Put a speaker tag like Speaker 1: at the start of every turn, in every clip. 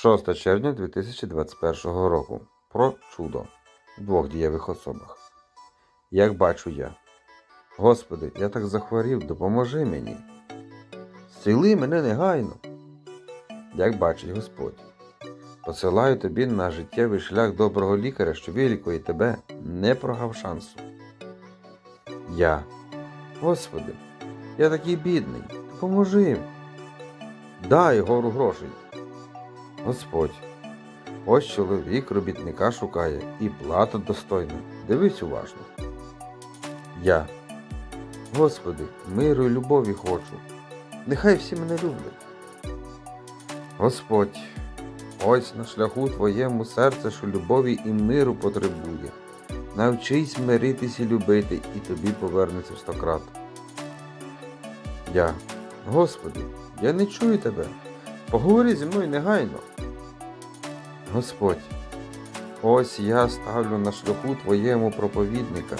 Speaker 1: 6 червня 2021 року. Про чудо в двох дієвих особах. Як бачу я. Господи, я так захворів, допоможи мені. Зціли мене негайно. Як бачить Господь. Посилаю тобі на життєвий шлях доброго лікаря, що вилікує тебе, не прогав шансу. Я. Господи, я такий бідний, допоможи. Дай гору грошей. Господь. Ось чоловік робітника шукає і плата достойна. Дивись уважно. Я. Господи, миру і любові хочу. Нехай всі мене люблять. Господь, ось на шляху твоєму серце, що любові і миру потребує. Навчись миритись і любити, і тобі повернеться в стократ. Я. Господи, я не чую тебе. Поговори зі мною негайно. Господь, ось я ставлю на шляху твоєму проповідника,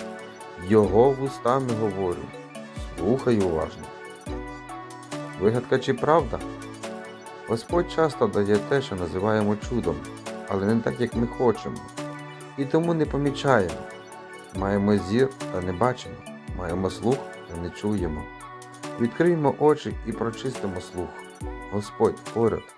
Speaker 1: його вустами говорю. Слухай уважно. Вигадка чи правда? Господь часто дає те, що називаємо чудом, але не так, як ми хочемо. І тому не помічаємо. Маємо зір та не бачимо, маємо слух та не чуємо. Відкриємо очі і прочистимо слух. Господь поряд.